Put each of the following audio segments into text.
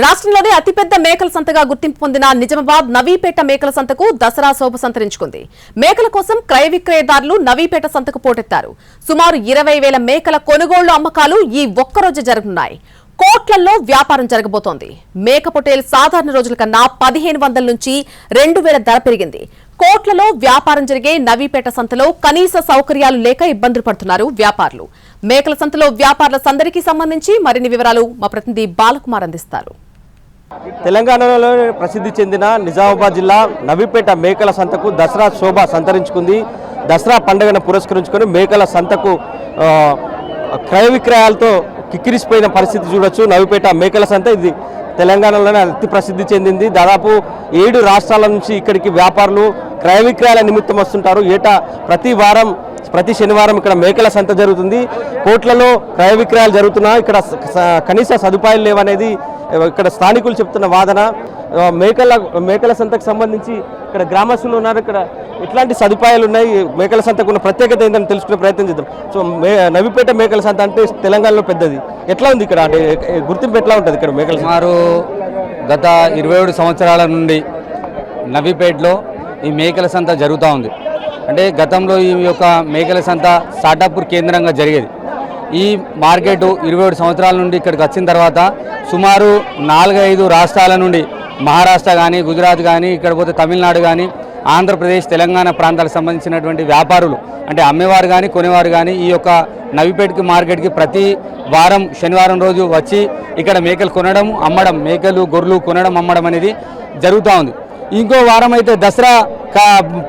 రాష్ట్రంలోనే అతిపెద్ద మేకల సంతగా గుర్తింపు పొందిన నిజామాబాద్ నవీపేట మేకల సంతకు దసరా శోభ సంతరించుకుంది. మేకల కోసం క్రయ విక్రయదారులు నవీపేట సంతకు పోటెత్తారు. సుమారు ఇరవై వేల మేకల కొనుగోళ్ళు అమ్మకాలు ఈ ఒక్కరోజు జరగనున్నాయి. కోట్లల్లో వ్యాపారం జరగబోతోంది. మేక పొటేల్ సాధారణ రోజుల కన్నా పదిహేను వందల నుంచి రెండు వేల ధర పెరిగింది. కోట్లలో వ్యాపారం జరిగే నవీపేట సంతలో కనీస సౌకర్యాలు లేక ఇబ్బందులు పడుతున్నారు వ్యాపారులు. మేకల సంతలో వ్యాపారుల సందరికీ సంబంధించి మరిన్ని వివరాలు మా ప్రతినిధి బాలకుమార్ అందిస్తారు. తెలంగాణలో ప్రసిద్ధి చెందిన నిజామాబాద్ జిల్లా నవీపేట మేకల సంతకు దసరా శోభ సంతరించుకుంది. దసరా పండుగను పురస్కరించుకొని మేకల సంతకు క్రయ విక్రయాలతో కిక్కిరిసిపోయిన పరిస్థితి చూడొచ్చు. నవీపేట మేకల సంత ఇది తెలంగాణలోనే అతి ప్రసిద్ధి చెందింది. దాదాపు ఏడు రాష్ట్రాల నుంచి ఇక్కడికి వ్యాపారులు క్రయ విక్రయాల నిమిత్తం వస్తుంటారు. ఏటా ప్రతి వారం ప్రతి శనివారం ఇక్కడ మేకల సంత జరుగుతుంది. కోట్లలో క్రయ విక్రయాలు జరుగుతున్నా ఇక్కడ స- కనీస సదుపాయాలు లేవనేది ఇక్కడ స్థానికులు చెప్తున్న వాదన. మేకల మేకల సంతకు సంబంధించి ఇక్కడ గ్రామస్తులు ఉన్నారు. ఇక్కడ ఎట్లాంటి సదుపాయాలు ఉన్నాయి? మేకల సంతకు ఉన్న ప్రత్యేకత ఏంటని తెలుసుకునే ప్రయత్నం చేద్దాం. సో మే నవిపేట మేకల సంత అంటే తెలంగాణలో పెద్దది. ఎట్లా ఉంది ఇక్కడ? అంటే గుర్తింపు ఎట్లా ఉంటుంది ఇక్కడ మేకల సుమారు గత ఇరవై ఏడు సంవత్సరాల నుండి నవీపేటలో ఈ మేకల సంత జరుగుతూ ఉంది. అంటే గతంలో ఈ యొక్క మేకల సంత స్టార్టప్ కేంద్రంగా జరిగేది. ఈ మార్కెట్ ఇరవై ఏడు సంవత్సరాల నుండి ఇక్కడికి వచ్చిన తర్వాత సుమారు నాలుగైదు రాష్ట్రాల నుండి మహారాష్ట్ర కానీ గుజరాత్ కానీ ఇక్కడ పోతే తమిళనాడు కానీ ఆంధ్రప్రదేశ్ తెలంగాణ ప్రాంతాలకు సంబంధించినటువంటి వ్యాపారులు అంటే అమ్మేవారు కానీ కొనేవారు కానీ ఈ యొక్క నవిపేటకి మార్కెట్కి ప్రతి వారం శనివారం రోజు వచ్చి ఇక్కడ మేకలు కొనడం అమ్మడం మేకలు గొర్రెలు కొనడం అమ్మడం అనేది జరుగుతూ ఉంది. ఇంకో వారం అయితే దసరా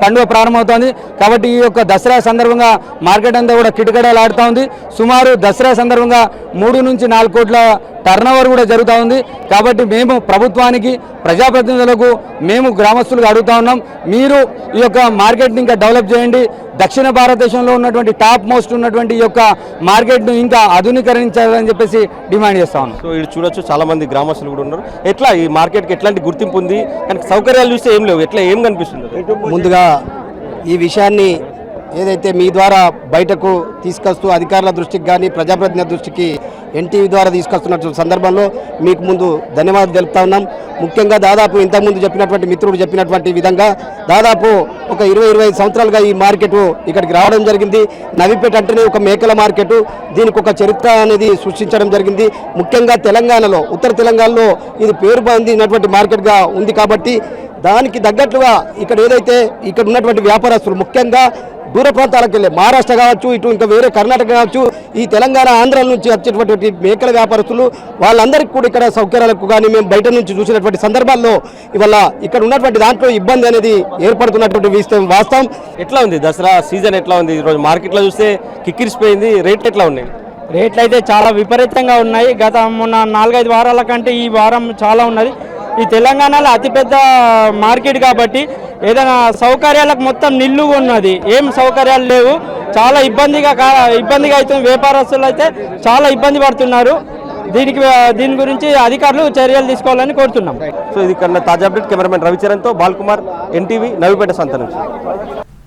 పండుగ ప్రారంభమవుతోంది. కాబట్టి ఈ యొక్క దసరా సందర్భంగా మార్కెట్ అంతా కూడా కిటకడలాడుతూ ఉంది. సుమారు దసరా సందర్భంగా మూడు నుంచి నాలుగు కోట్ల టర్నోవర్ కూడా జరుగుతూ ఉంది. కాబట్టి మేము ప్రభుత్వానికి ప్రజాప్రతినిధులకు మేము గ్రామస్తులుగా అడుగుతా ఉన్నాం. మీరు ఈ యొక్క మార్కెట్ని ఇంకా డెవలప్ చేయండి. దక్షిణ భారతదేశంలో ఉన్నటువంటి టాప్ మోస్ట్ ఉన్నటువంటి ఈ యొక్క మార్కెట్ను ఇంకా ఆధునీకరించాలని చెప్పేసి డిమాండ్ చేస్తా ఉన్నాం. సో ఇది చూడొచ్చు చాలా మంది గ్రామస్తులు కూడా ఉన్నారు. ఎట్లా ఈ మార్కెట్కి ఎట్లాంటి గుర్తింపు ఉంది? కానీ సౌకర్యాలు చూస్తే ఏం లేవు. ఎట్లా ఏం కనిపిస్తుంది? ముందుగా ఈ విషయాన్ని ఏదైతే మీ ద్వారా బయటకు తీసుకొస్తూ అధికారుల దృష్టికి కానీ ప్రజాప్రతినిధుల దృష్టికి ఎన్టీవీ ద్వారా తీసుకొస్తున్న సందర్భంలో మీకు ముందు ధన్యవాదాలు తెలుపుతా ఉన్నాం. ముఖ్యంగా దాదాపు ఇంతకుముందు చెప్పినటువంటి మిత్రుడు చెప్పినటువంటి విధంగా దాదాపు ఒక ఇరవై ఇరవై సంవత్సరాలుగా ఈ మార్కెట్ ఇక్కడికి రావడం జరిగింది. నవిపేట అంటేనే ఒక మేకల మార్కెట్. దీనికి ఒక చరిత్ర అనేది సృష్టించడం జరిగింది. ముఖ్యంగా తెలంగాణలో ఉత్తర తెలంగాణలో ఇది పేరు పొందినటువంటి మార్కెట్గా ఉంది కాబట్టి దానికి తగ్గట్లుగా ఇక్కడ ఏదైతే ఇక్కడ ఉన్నటువంటి వ్యాపారస్తులు ముఖ్యంగా దూర ప్రాంతాలకు వెళ్ళే మహారాష్ట్ర కావచ్చు ఇటు ఇంకా వేరే కర్ణాటక కావచ్చు ఈ తెలంగాణ ఆంధ్ర నుంచి వచ్చేటువంటి మేకల వ్యాపారస్తులు వాళ్ళందరికీ కూడా ఇక్కడ సౌకర్యాలకు కానీ మేము బయట నుంచి చూసినటువంటి సందర్భాల్లో ఇవాళ ఇక్కడ ఉన్నటువంటి దాంట్లో ఇబ్బంది అనేది ఏర్పడుతున్నటువంటి విషయం వాస్తవం. ఎట్లా ఉంది? దసరా సీజన్ ఎట్లా ఉంది? ఈరోజు మార్కెట్లో చూస్తే కిక్కిరిసిపోయింది. రేట్లు ఎట్లా ఉన్నాయి? రేట్లు అయితే చాలా విపరీతంగా ఉన్నాయి. గత మొన్న నాలుగైదు వారాల కంటే ఈ వారం చాలా ఉన్నది. ఈ తెలంగాణలో అతిపెద్ద మార్కెట్ కాబట్టి ఏదైనా సౌకర్యాలకు మొత్తం నిల్లు ఉన్నది. ఏం సౌకర్యాలు లేవు. చాలా ఇబ్బందిగా కా- ఇబ్బందిగా అవుతుంది. వ్యాపారస్తులు అయితే చాలా ఇబ్బంది పడుతున్నారు. దీనికి దీని గురించి అధికారులు చర్యలు తీసుకోవాలని కోరుతున్నాం. సో ఇది కన్నా తాజా అప్డేట్. కెమెరామెన్ రవిచరణ్తో బాల్కుమార్ ఎన్టీవీ నవిపేట సంత నుంచి.